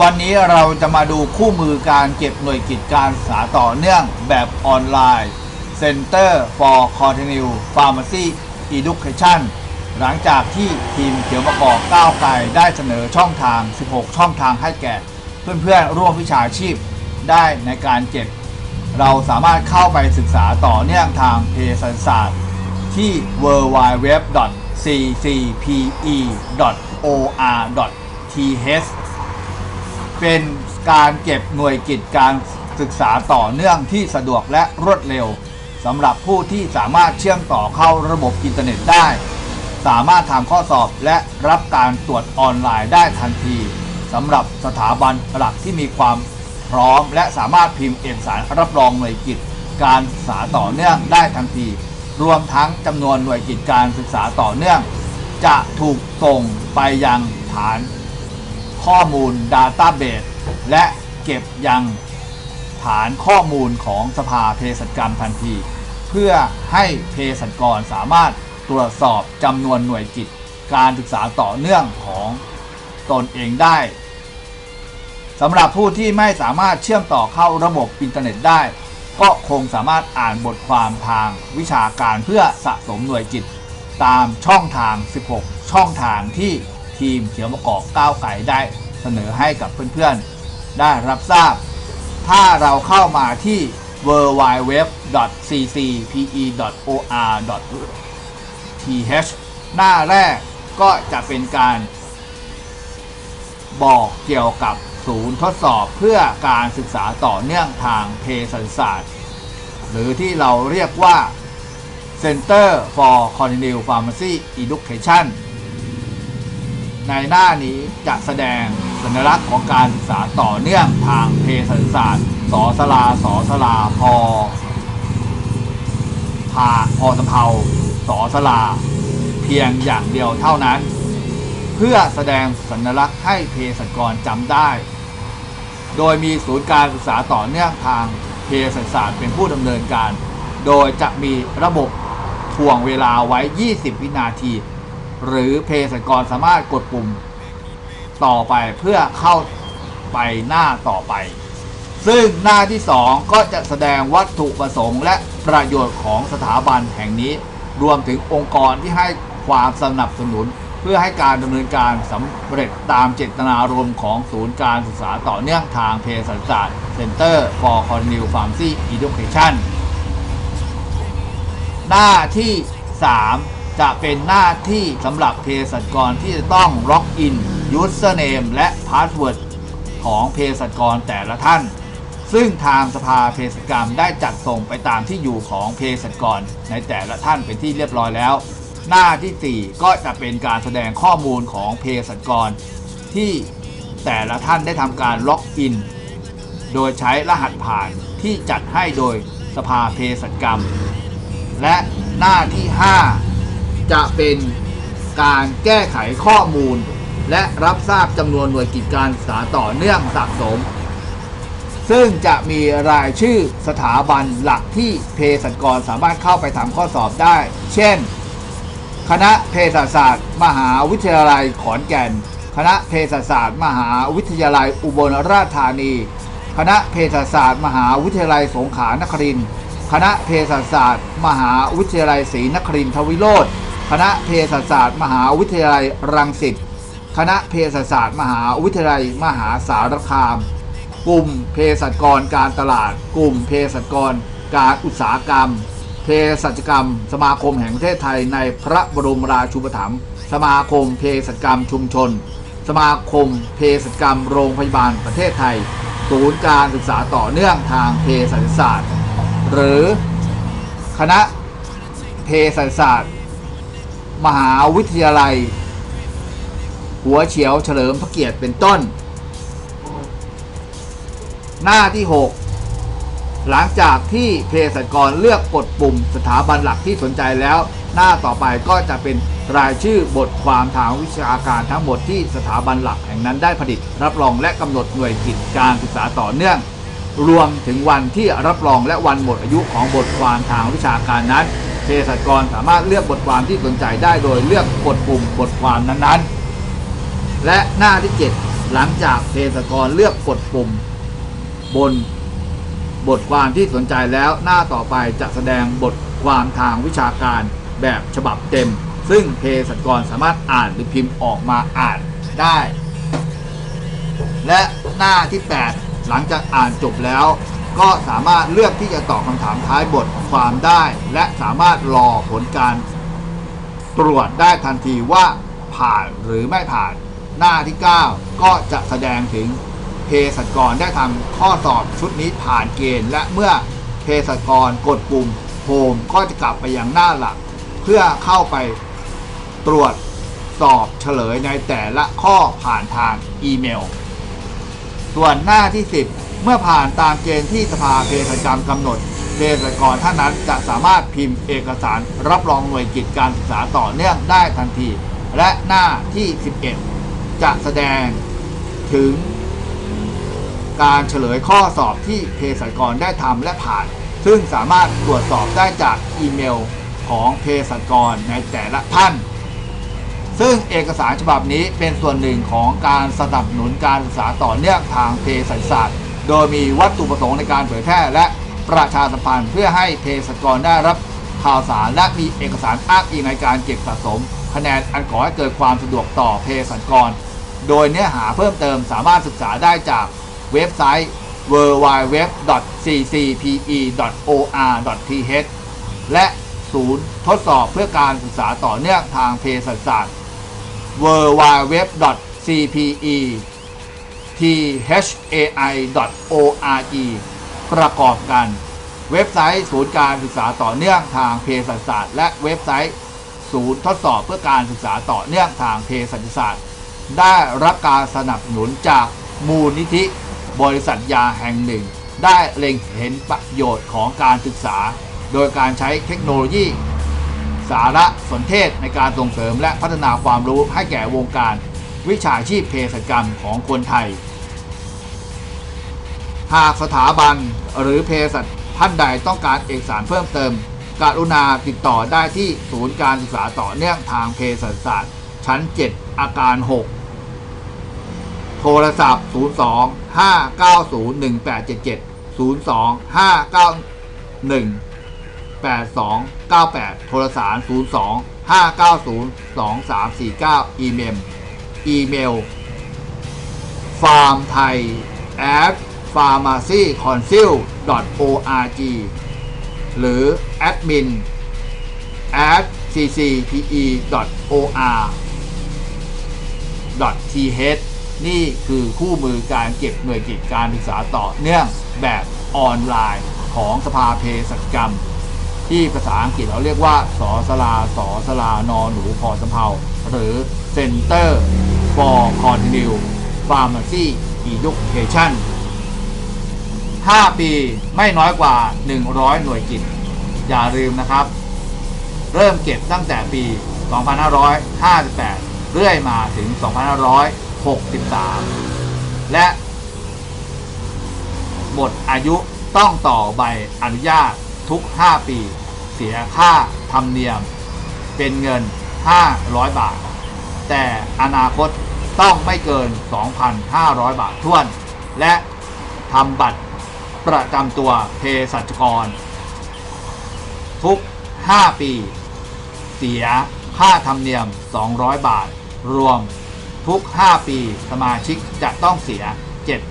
วันนี้เราจะมาดูคู่มือการเก็บหน่วยกิจการศึกษาต่อเนื่องแบบออนไลน์ Center for Continuous Pharmacy Education หลังจากที่ทีมเขียวมะกอกก้าวไกลได้เสนอช่องทาง 16 ช่องทางให้แก่ เพื่อนๆร่วมวิชาชีพได้ในการเก็บ เราสามารถเข้าไปศึกษาต่อเนื่องทางเพศศาสตร์ ที่ www.ccpe.or.th เป็นการเก็บหน่วยกิจการศึกษาต่อเนื่องที่สะดวกและรวดเร็วสำหรับผู้ที่สามารถเชื่อมต่อเข้าระบบอินเทอร์เน็ตได้ สามารถทำข้อสอบและรับการตรวจออนไลน์ได้ทันทีสำหรับสถาบันหลักที่มีความพร้อม และสามารถพิมพ์เอกสารรับรองหน่วยกิจการศึกษาต่อเนื่องได้ทันที รวมทั้งจำนวนหน่วยกิจการศึกษาต่อเนื่อง จะถูกส่งไปยังฐาน ข้อมูล Database และเก็บยังฐานข้อมูลของสภาเภสัชกรรมทันที เพื่อให้เภสัชกรสามารถตรวจสอบจำนวนหน่วยกิจ การศึกษาต่อเนื่องของตนเองได้สำหรับผู้ที่ไม่สามารถเชื่อมต่อเข้าระบบอินเทอร์เน็ตได้ ก็คงสามารถอ่านบทความทางวิชาการเพื่อสะสมหน่วยกิจ ตามช่องทาง 16 ช่องทางที่ ทีมเขียวมะกอกก้าวไก่ได้เสนอให้กับเพื่อนๆ ได้รับทราบ ถ้าเราเข้ามาที่ www.ccpe.or.th หน้าแรกก็จะเป็นการบอกเกี่ยวกับศูนย์ทดสอบเพื่อการศึกษาต่อเนื่องทางเภสัชศาสตร์ หรือที่เราเรียกว่า Center for Continuous Pharmacy Education ในหน้านี้จะแสดงสัญลักษณ์ของการศึกษาต่อเนื่องทางเภสัชศาสตร์สอสลาสอสลาพอพาพอสำเภาสอสลา เพียงอย่างเดียวเท่านั้น เพื่อแสดงสัญลักษณ์ให้เภสัชกรจำได้ โดยมีศูนย์การศึกษาต่อเนื่องทางเภสัชศาสตร์เป็นผู้ดำเนินการ โดยจะมีระบบถ่วงเวลาไว้ 20 วินาที หรือเภสัชกรสามารถกดปุ่มต่อไปเพื่อเข้าไปหน้าต่อไป ซึ่งหน้าที่ 2 ก็จะแสดงวัตถุประสงค์ และประโยชน์ของสถาบันแห่งนี้ รวมถึงองค์กรที่ให้ความสนับสนุน เพื่อให้การดำเนินการสำเร็จตามเจตนารมณ์ของศูนย์การศึกษาต่อเนื่องทางเภสัชศาสตร์ Center for Continuous Pharmacy Education หน้าที่ 3 จะเป็นหน้าที่สำหรับเภสัชกรที่จะต้องล็อกอิน username และ password ของเภสัชกรแต่ละท่าน ซึ่งทางสภาเภสัชกรรมได้จัดส่งไปตามที่อยู่ของเภสัชกรในแต่ละท่านเป็นที่เรียบร้อยแล้ว หน้าที่ 4 ก็จะเป็นการแสดงข้อมูลของเภสัชกร ที่แต่ละท่านได้ทำการล็อกอิน โดยใช้รหัสผ่านที่จัดให้โดยสภาเภสัชกรรม และหน้าที่ 5 จะเป็นการแก้ไขข้อมูล และรับทราบจำนวนหน่วยกิจการศึกษาต่อเนื่องสะสม ซึ่งจะมีรายชื่อสถาบันหลักที่เภสัชกรสามารถเข้าไปทำข้อสอบได้ เช่น คณะเภสัชศาสตร์ มหาวิทยาลัยขอนแก่น คณะเภสัชศาสตร์ มหาวิทยาลัยอุบลราชธานี คณะเภสัชศาสตร์ มหาวิทยาลัยสงขลานครินทร์คณะเภสัชศาสตร์ มหาวิทยาลัยศรีนครินทรวิโรธ คณะเภสัชศาสตร์ มหาวิทยาลัยรังสิต คณะเภสัชศาสตร์ มหาวิทยาลัยมหาสารคาม กลุ่มเภสัชกรการตลาด กลุ่มเภสัชกรการอุตสาหกรรม เภสัชกรรม สมาคมแห่งประเทศไทยในพระบรมราชูปถัมภ์ สมาคมเภสัชกรรมชุมชน สมาคมเภสัชกรรมโรงพยาบาลประเทศไทย ศูนย์การศึกษาต่อเนื่องทางเภสัชศาสตร์ หรือคณะเภสัชศาสตร์ มหาวิทยาลัย หัวเฉียวเฉลิมพระเกียรติเป็นต้น หน้าที่ 6 หลังจากที่เภสัชกรเลือกกดปุ่มสถาบันหลักที่สนใจแล้ว หน้าต่อไปก็จะเป็นรายชื่อบทความทางวิชาการทั้งหมดที่สถาบันหลักแห่งนั้นได้ผลิต รับรองและกำหนดหน่วยกิจการศึกษาต่อเนื่อง รวมถึงวันที่รับรองและวันหมดอายุของบทความทางวิชาการนั้น เภสัชกรสามารถเลือกบทความที่สนใจได้โดยเลือกกดปุ่มบทความนั้นๆ และหน้าที่ 7 หลังจากเภสัชกรเลือกกดปุ่ม บนบทความที่สนใจแล้วหน้าต่อไปจะแสดงบทความทางวิชาการแบบฉบับเต็ม ซึ่งเภสัชกรสามารถอ่านหรือพิมพ์ออกมาอ่านได้ และหน้าที่ 8 หลังจากอ่านจบแล้ว ก็สามารถเลือกที่จะตอบคำถามท้ายบทความได้ และสามารถรอผลการตรวจได้ทันทีว่าผ่านหรือไม่ผ่านหน้าที่ 9 ก็จะแสดงถึงเภสัชกรได้ทำข้อสอบชุดนี้ผ่านเกณฑ์ และเมื่อเภสัชกรกดปุ่มโฮมก็จะกลับไปยังหน้าหลัก เพื่อเข้าไปตรวจสอบเฉลยในแต่ละข้อผ่านทางอีเมล ส่วนหน้าที่ 10 เมื่อผ่านตามเกณฑ์ที่สภาเภสัชกรรมกำหนดเภสัชกรท่านนั้นจะสามารถพิมพ์เอกสารรับรองหน่วยกิจการศึกษาต่อเนื่องได้ทันที และหน้าที่ 11 จะแสดงถึงการเฉลยข้อสอบที่เภสัชกรได้ทำและผ่าน ซึ่งสามารถตรวจสอบได้จากอีเมลของเภสัชกรในแต่ละท่าน ซึ่งเอกสารฉบับนี้เป็นส่วนหนึ่งของการสนับสนุนการศึกษาต่อเนื่องทางเภสัชศาสตร์ โดยมีวัตถุประสงค์ในการเผยแพร่และประชาสัมพันธ์เพื่อให้เภสัชกรได้รับข่าวสารและมีเอกสารอ้างอิงในการเก็บสะสม คะแนนอันก่อให้เกิดความสะดวกต่อเภสัชกร โดยเนื้อหาเพิ่มเติมสามารถศึกษาได้จากเว็บไซต์ www.ccpe.or.th และศูนย์ทดสอบเพื่อการศึกษาต่อเนื่องทางเภสัชศาสตร์ www.cpe thai.org ประกอบกัน เว็บไซต์ศูนย์การศึกษาต่อเนื่องทางเภสัชศาสตร์ และเว็บไซต์ศูนย์ทดสอบเพื่อการศึกษาต่อเนื่องทางเภสัชศาสตร์ ได้รับการสนับสนุนจากมูลนิธิบริษัทยาแห่งหนึ่ง ได้เล็งเห็นประโยชน์ของการศึกษา โดยการใช้เทคโนโลยี สารสนเทศในการส่งเสริมและพัฒนาความรู้ให้แก่วงการวิชาชีพเภสัชกรรมของคนไทย หากสถาบันหรือเภสัชท่านใดต้องการเอกสารเพิ่มเติม กรุณาติดต่อได้ที่ศูนย์การศึกษาต่อเนื่องทางเภสัชศาสตร์ ชั้น 7 อาการ 6 โทรศัพท์ 02 590 1877 02 591 8298 โทรสาร 02 590 2349 อีเมล อีเมล farm thai at pharmacyconsil org หรือ admin at ccpe or th นี่คือคู่มือการเก็บหน่วยกิจการศึกษาต่อเนื่องแบบออนไลน์ของสภาเภสัชกรรม ที่ภาษาอังกฤษเราเรียกว่าสอสลาสอสลานอหนูพอสำเพาหรือ Center for Continued Pharmacy Education 5 ปีไม่น้อยกว่า 100 หน่วยกิจอย่าลืมนะครับ เริ่มเก็บตั้งแต่ปี 2558 เรื่อยมาถึง 2563 และหมดอายุต้องต่อใบอนุญาตทุก 5 ปี เสียค่าธรรมเนียม เป็นเงิน 500 บาท แต่อนาคตต้องไม่เกิน 2,500 บาทท้วน และทำบัตร ประจำตัวเภสัชกร ทุก 5 ปี เสียค่าธรรมเนียม 200 บาท รวมทุก 5 ปีสมาชิกจะต้องเสีย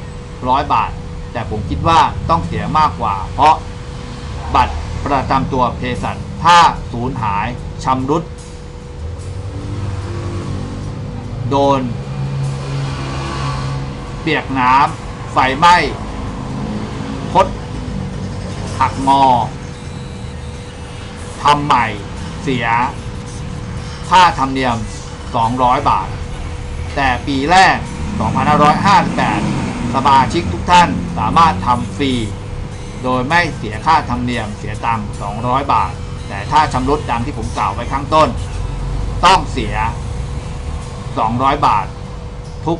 700 บาท แต่ผมคิดว่าต้องเสียมากกว่า เพราะบัตรประจำตัวเภสัชถ้าสูญหายชำรุด โดน เปียกน้ำไฟไหม้ หักงอทำใหม่เสีย ค่าธรรมเนียม 200 บาท แต่ปีแรก 2558 สมาชิกทุกท่านสามารถทำฟรี โดยไม่เสียค่าธรรมเนียมเสียตังค์200 บาท แต่ถ้าชำรุดดังที่ผมกล่าวไปข้างต้น ต้องเสีย 200 บาท ทุก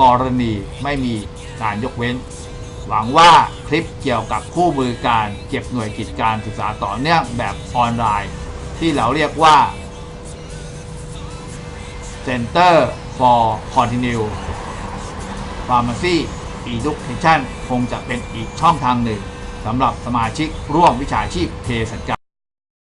กรณีไม่มีการยกเว้น หวังว่าคลิปเกี่ยวกับคู่มือการเก็บหน่วยกิจการศึกษาต่อเนื่องแบบออนไลน์ ที่เราเรียกว่า Center for Continue Pharmacy Education คงจะเป็นอีกช่องทางหนึ่งสำหรับสมาชิกร่วมวิชาชีพเภสัชกรรม